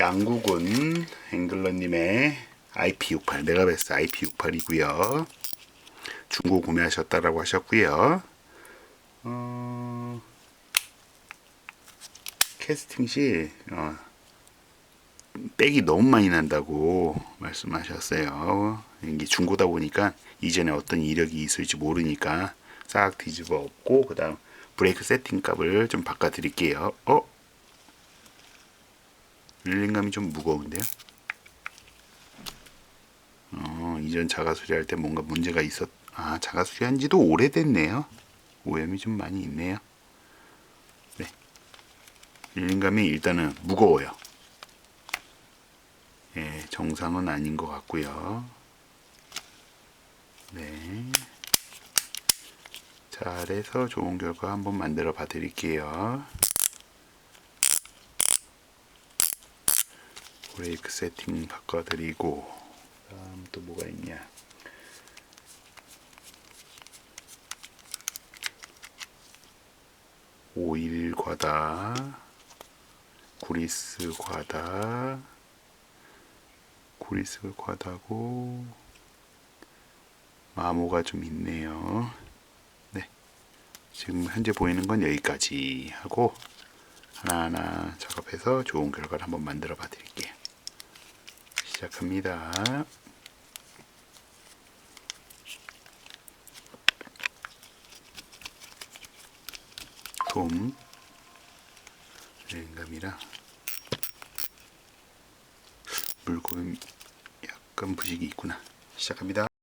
양국은 앵글러님의 IP68 메가베스 IP68이고요. 중고 구매하셨다라고 하셨고요. 어, 캐스팅 시 어, 백이 너무 많이 난다고 말씀하셨어요. 이게 중고다 보니까 이전에 어떤 이력이 있을지 모르니까 싹 뒤집어 엎고 그다음 브레이크 세팅 값을 좀 바꿔 드릴게요. 어? 릴링감이 좀 무거운데요? 어, 이전 자가 수리할 때 뭔가 문제가 있었 아, 자가 수리한 지도 오래됐네요. 오염이 좀 많이 있네요. 네. 릴링감이 일단은 무거워요. 예, 정상은 아닌 것 같고요. 네. 잘해서 좋은 결과 한번 만들어 봐 드릴게요. 브레이크 세팅 바꿔드리고 다음 또 뭐가 있냐. 오일 과다 구리스 과다 구리스 과다고 마모가 좀 있네요. 네 지금 현재 보이는 건 여기까지 하고 하나하나 작업해서 좋은 결과를 한번 만들어 봐 드릴게요 시작합니다. 솜 랭감이라 물고기 약간 부식이 있구나. 시작합니다.